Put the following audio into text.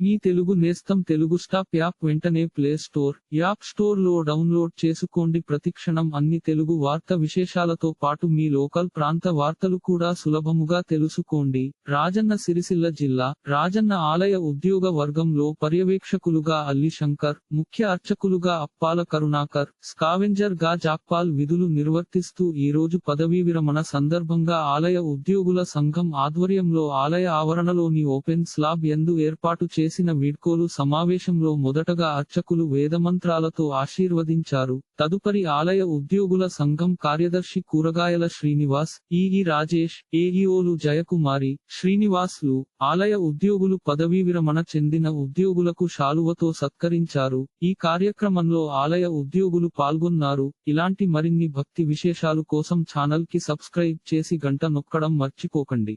మీ తెలుగు నేస్తం Telugu stop app వెంటనే play store app స్టోర్లో డౌన్లోడ్ చేసుకోండి. ప్రతిక్షణం అన్ని తెలుగు వార్త విశేషాలతో పాటు మీ లోకల్ ప్రాంత వార్తలు కూడా సులభముగా తెలుసుకోండి. రాజన్న సిరిసిల్ల జిల్లా రాజన్న ఆలయ ఉద్యోగ వర్గంలో పర్యవేక్షకులుగా అల్లి శంకర్ ముఖ్య అర్చకులుగా అప్పాల కరుణాకర్ స్కావెంజర్గా జాక్పాల్ విధులు నిర్వర్తిస్తూ ఈ రోజు పదవీ విరమణ సందర్భంగా ఆలయ ఉద్యోగుల సంఘం ఆధ్వర్యంలో ఆలయ ఆవరణలోని ఓపెన్ స్లాబ్ ఎందు ఏర్పాటు చేసిన వీడ్కోలు సమావేశంలో మొదటగా అర్చకులు వేదమంత్రాలతో ఆశీర్వదించారు. తదుపరి ఆలయ ఉద్యోగుల సంఘం కార్యదర్శి కూరగాయల శ్రీనివాస్ ఈఈ రాజేష్ ఏఈఓలు జయకుమారి శ్రీనివాస్లు ఆలయ ఉద్యోగులు పదవీ విరమణ చెందిన ఉద్యోగులకు శాలువతో సత్కరించారు. ఈ కార్యక్రమంలో ఆలయ ఉద్యోగులు పాల్గొన్నారు. ఇలాంటి మరిన్ని భక్తి విశేషాలు కోసం ఛానల్కి సబ్స్క్రైబ్ చేసి గంట నొక్కడం మర్చిపోకండి.